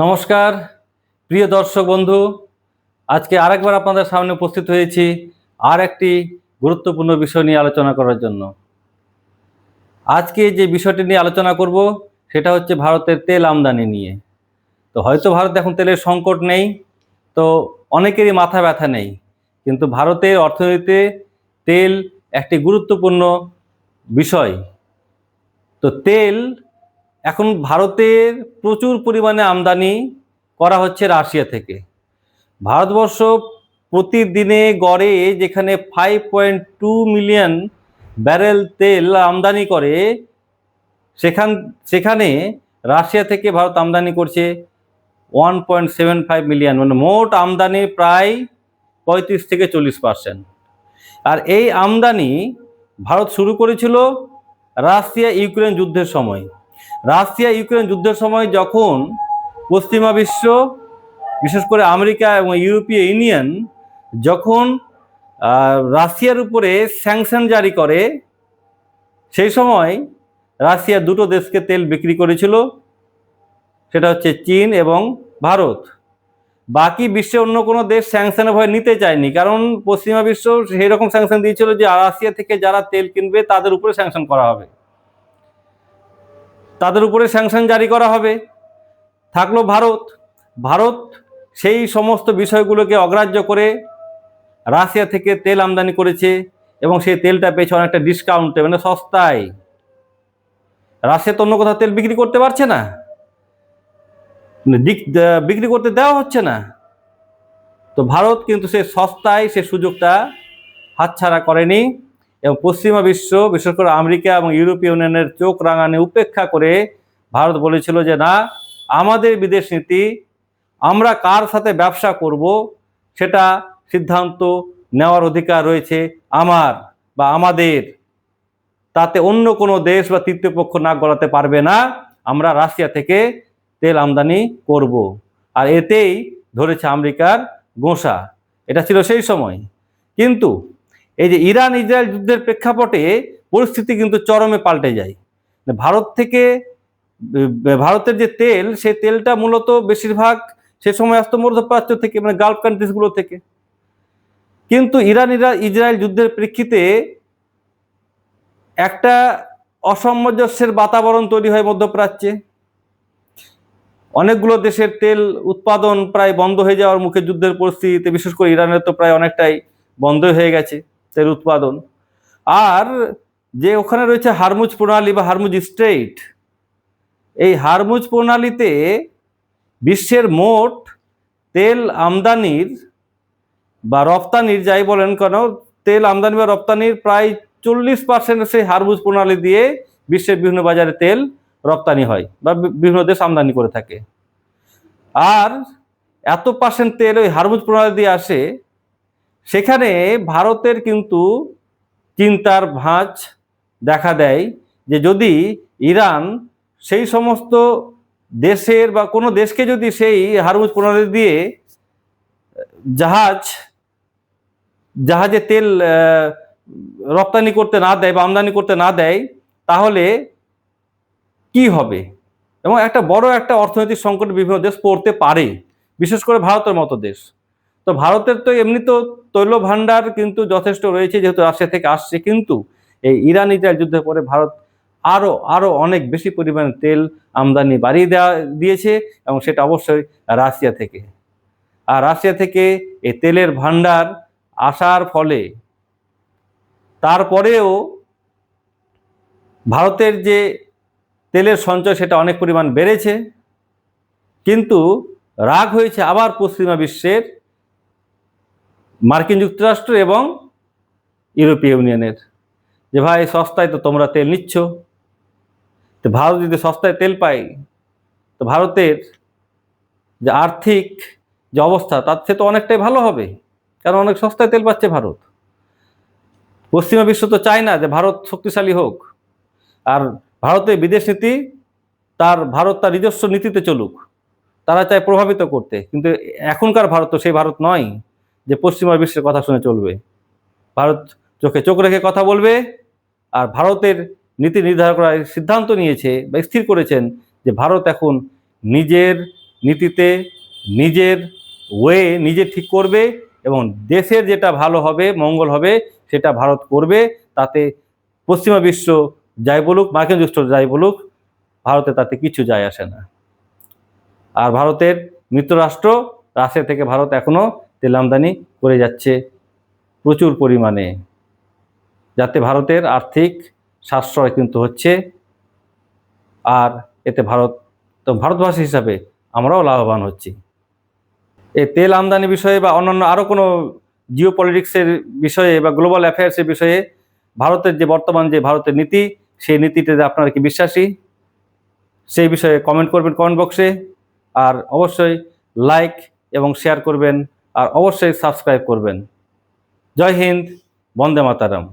নমস্কার, প্রিয় দর্শক বন্ধু। আজকে আরেকবার আপনাদের সামনে উপস্থিত হয়েছি আর একটি গুরুত্বপূর্ণ বিষয় নিয়ে আলোচনা করার জন্য। আজকে যে বিষয়টি নিয়ে আলোচনা করব, সেটা হচ্ছে ভারতের তেল আমদানি নিয়ে। তো হয়তো ভারত এখন তেলের সংকট নেই, তো অনেকেরই মাথা ব্যথা নেই, কিন্তু ভারতের অর্থনীতিতে তেল একটি গুরুত্বপূর্ণ বিষয়। তো তেল এখন ভারতের প্রচুর পরিমাণে আমদানি করা হচ্ছে রাশিয়া থেকে। ভারতবর্ষ প্রতিদিনে গড়ে যেখানে five point two million barrel তেল আমদানি করে, সেখান, সেখানে রাশিয়া থেকে ভারত আমদানি করছে one point seven five million মানে মোট আমদানি প্রায় পঁয়ত্রিশ থেকে চল্লিশ পার্সেন্ট আর এই আমদানি ভারত শুরু করেছিল রাশিয়া ইউক্রেন যুদ্ধের সময়। রাশিয়া ইউক্রেন যুদ্ধের সময় যখন পশ্চিমা বিশ্ব, বিশেষ করে আমেরিকা এবং ইউরোপীয় ইউনিয়ন যখন রাশিয়ার উপরে স্যাংশন জারি করে, সেই সময় রাশিয়া দুটো দেশকে তেল বিক্রি করেছিল। সেটা হচ্ছে চীন এবং ভারত। বাকি বিশ্বে অন্য কোনো দেশ স্যাংশনের ভয় নিতে চায়নি, কারণ পশ্চিমা বিশ্ব সেই রকম স্যাংশন দিয়েছিল যে রাশিয়া থেকে যারা তেল কিনবে তাদের উপরে স্যাংশন করা হবে। তাদের উপরে স্যাংশন জারি করা হবে। থাকল ভারত। ভারত সেই সমস্ত বিষয়গুলোকে অগ্রাহ্য করে রাশিয়া থেকে তেল আমদানি করেছে এবং সেই তেলটা পেয়েছে অনেকটা ডিসকাউন্টে মানে সস্তায়। রাশিয়া তো অন্য কোথাও তেল বিক্রি করতে পারছে না। মানে বিক্রি করতে দেওয়া হচ্ছে না। তো ভারত কিন্তু সে সস্তায় সে সুযোগটা হাতছাড়া করেনি। এবং পশ্চিমা বিশ্ব, বিশেষ করে আমেরিকা এবং ইউরোপীয় ইউনিয়নের চোখ রাঙানি উপেক্ষা করে ভারত বলেছিল যে, না, আমাদের বিদেশ নীতি, আমরা কার সাথে ব্যবসা করব, সেটা সিদ্ধান্ত নেওয়ার অধিকার রয়েছে আমার বা আমাদের। তাতে অন্য কোনো দেশ বা তৃতীয় পক্ষ নাক গলাতে পারবে না, আমরা রাশিয়া থেকে তেল আমদানি করব। আর এতেই ধরেছে আমেরিকার গোঁসা। এটা ছিল সেই সময়। কিন্তু এই যে ইরান ইসরায়েল যুদ্ধের প্রেক্ষাপটে পরিস্থিতি কিন্তু চরমে পাল্টে যায়। ভারত থেকে ভারতের যে তেল, সেই তেলটা মূলত বেশিরভাগ সে সময় আসতো মধ্যপ্রাচ্য থেকে মানে গালফ কান্ট্রিজগুলো থেকে। কিন্তু ইরান, ইরা, ইসরায়েল যুদ্ধের প্রেক্ষিতে একটা অসামঞ্জস্যের বাতাবরণ তৈরি হয় মধ্যপ্রাচ্যে। অনেকগুলো দেশের তেল উৎপাদন প্রায় বন্ধ হয়ে যাওয়ার মুখে যুদ্ধের পরিস্থিতিতে, বিশেষ করে ইরানের তো প্রায় অনেকটাই বন্ধ হয়ে গেছে। তেল উৎপাদন। আর যে ওখানে রয়েছে হারমুজ প্রণালী বা হারমুজ স্ট্রেইট, এই হারমুজ প্রণালীতে বিশ্বের মোট তেল আমদানির বা রপ্তানির, যাই বলেন কেন, তেল আমদানি বা রপ্তানির প্রায় চল্লিশ পার্সেন্ট সেই হারমুজ প্রণালী দিয়ে বিশ্বের বিভিন্ন বাজারে তেল রপ্তানি হয় বা বিভিন্ন দেশ আমদানি করে থাকে। আর এত পার্সেন্ট তেল ওই হারমুজ প্রণালী দিয়ে আসে সেখানে ভারতের কিন্তু চিন্তার ভাঁজ দেখা দেয় যে যদি ইরান সেই সমস্ত দেশের বা কোনো দেশকে যদি সেই হারমুজ প্রণালী দিয়ে, জাহাজ, জাহাজে তেল রপ্তানি করতে না দেয় বা আমদানি করতে না দেয়, তাহলে কি হবে? এবং একটা বড় একটা অর্থনৈতিক সংকট বিভিন্ন দেশ পড়তে পারে, বিশেষ করে ভারতের মতো দেশ। তো ভারতের তো এমনি তো তৈল ভাণ্ডার কিন্তু যথেষ্ট রয়েছে, যেহেতু রাশিয়া থেকে আসছে। কিন্তু এই ইরান ইসরায়েল যুদ্ধের পরে ভারত আরও আরও অনেক বেশি পরিমাণে তেল আমদানি বাড়িয়ে দেওয়া দিয়েছে এবং সেটা অবশ্যই রাশিয়া থেকে। আর রাশিয়া থেকে এই তেলের ভাণ্ডার আসার ফলে তারপরেও ভারতের যে তেলের সঞ্চয় সেটা অনেক পরিমাণ বেড়েছে। কিন্তু রাগ হয়েছে আবার পশ্চিমা বিশ্বের মার্কিন যুক্তরাষ্ট্র এবং ইউরোপীয় ইউনিয়নের। যে ভাই, সস্তায় তো তোমরা তেল নিচ্ছ। তো ভারত যদি সস্তায় তেল পাই তো ভারতের যে আর্থিক যে অবস্থা, তার সে তো অনেকটাই ভালো হবে। কারণ অনেক সস্তায় তেল পাচ্ছে ভারত। পশ্চিমা বিশ্ব তো চায় না যে ভারত শক্তিশালী হোক। আর ভারতের বিদেশ নীতি, তার ভারত তার নিজস্ব নীতিতে চলুক। তারা চায় প্রভাবিত করতে। কিন্তু এখনকার ভারত তো সেই ভারত নয়। যে পশ্চিমা বিশ্বের কথা শুনে চলবে। ভারত চোখে চোখ রেখে কথা বলবে আর ভারতের নীতি নির্ধারণ করার সিদ্ধান্ত নিয়েছে বা স্থির করেছেন যে ভারত এখন নিজের নীতিতে, নিজের ওয়ে নিজে ঠিক করবে এবং দেশের যেটা ভালো হবে, মঙ্গল হবে, সেটা ভারত করবে। তাতে পশ্চিমা বিশ্ব যাই বলুক, মার্কিন যুক্তরাষ্ট্র যাই বলুক, ভারতে তাতে কিছু যায় আসে না। আর ভারতের মিত্ররাষ্ট্র, রাশিয়া থেকে ভারত এখনও তেল আমদানি করে যাচ্ছে প্রচুর পরিমাণে, যাতে ভারতের আর্থিক সাশ্রয় কিন্তু হচ্ছে আর এতে ভারত, তো ভারতবাসী হিসাবে আমরাও লাভবান হচ্ছি। এই তেল আমদানি বিষয়ে বা অন্যান্য আরও কোনো জিও পলিটিক্সের বিষয়ে বা গ্লোবাল অ্যাফেয়ার্সের বিষয়ে ভারতের যে বর্তমান যে ভারতের নীতি, সেই নীতিতে আপনারা কি বিশ্বাসী? সেই বিষয়ে কমেন্ট করবেন কমেন্ট বক্সে আর অবশ্যই লাইক এবং শেয়ার করবেন। আর অবশ্যই সাবস্ক্রাইব করবেন। জয় হিন্দ বন্দে মাতারাম।